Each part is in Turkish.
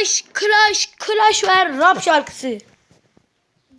Clash, Clash, Clash ver rap şarkısı.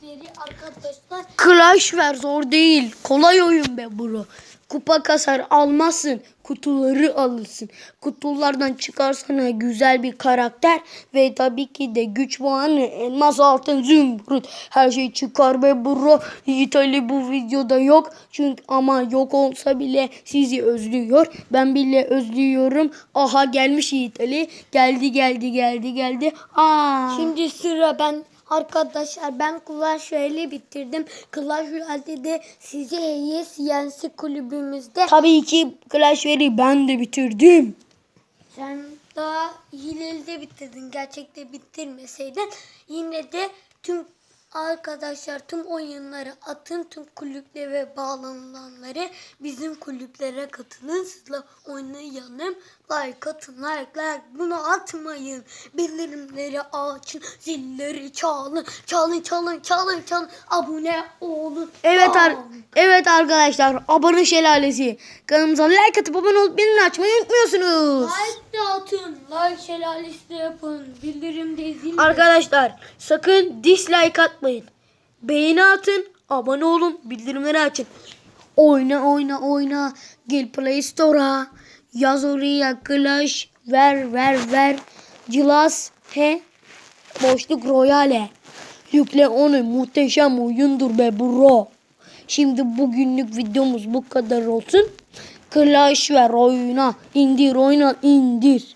Deri arkadaşlar. Clash ver zor değil. Kolay oyun be bro. Kupa kasar almazsın. Kutuları alırsın. Kutulardan çıkarsana güzel bir karakter. Ve tabii ki de güç puanı. Elmas altın zümrüt. Her şey çıkar be bro. Yiğit Ali bu videoda yok. Çünkü ama yok olsa bile sizi özlüyor. Ben bile özlüyorum. Aha gelmiş Yiğit Ali. Geldi geldi geldi geldi. Aa. Şimdi sıra ben arkadaşlar ben Clash Royale'i bitirdim. Clash Royale'de de size hediye CNC kulübümüzde Tabii ki Clash Royale'i ben de bitirdim. sen daha hileli de bitirdin. Gerçekte bitirmeseydin yine de arkadaşlar tüm oyunları atın tüm kulüplere bağlanılanları bizim kulüplere katılın. Sizle oynayalım. Like atın like like. Bunu atmayın. Bildirimleri açın zilleri çalın. Çalın çalın çalın çalın. Abone olun. Evet ar evet arkadaşlar abone şelalesi. Kanalımıza like atıp abone olup bildirim açmayı unutmuyorsunuz. like atın like şelalesi yapın bildirim de zil Arkadaşlar sakın dislike atmayın. Beğeni atın, abone olun, bildirimleri açın. Oyna oyna oyna. Gel Play Store'a. Yaz oraya Clash ver ver ver. Cilas he. Boşluk Royale. Yükle onu muhteşem oyundur be bro. Şimdi bugünlük videomuz bu kadar olsun. Clash ver oyna. indir oyna indir.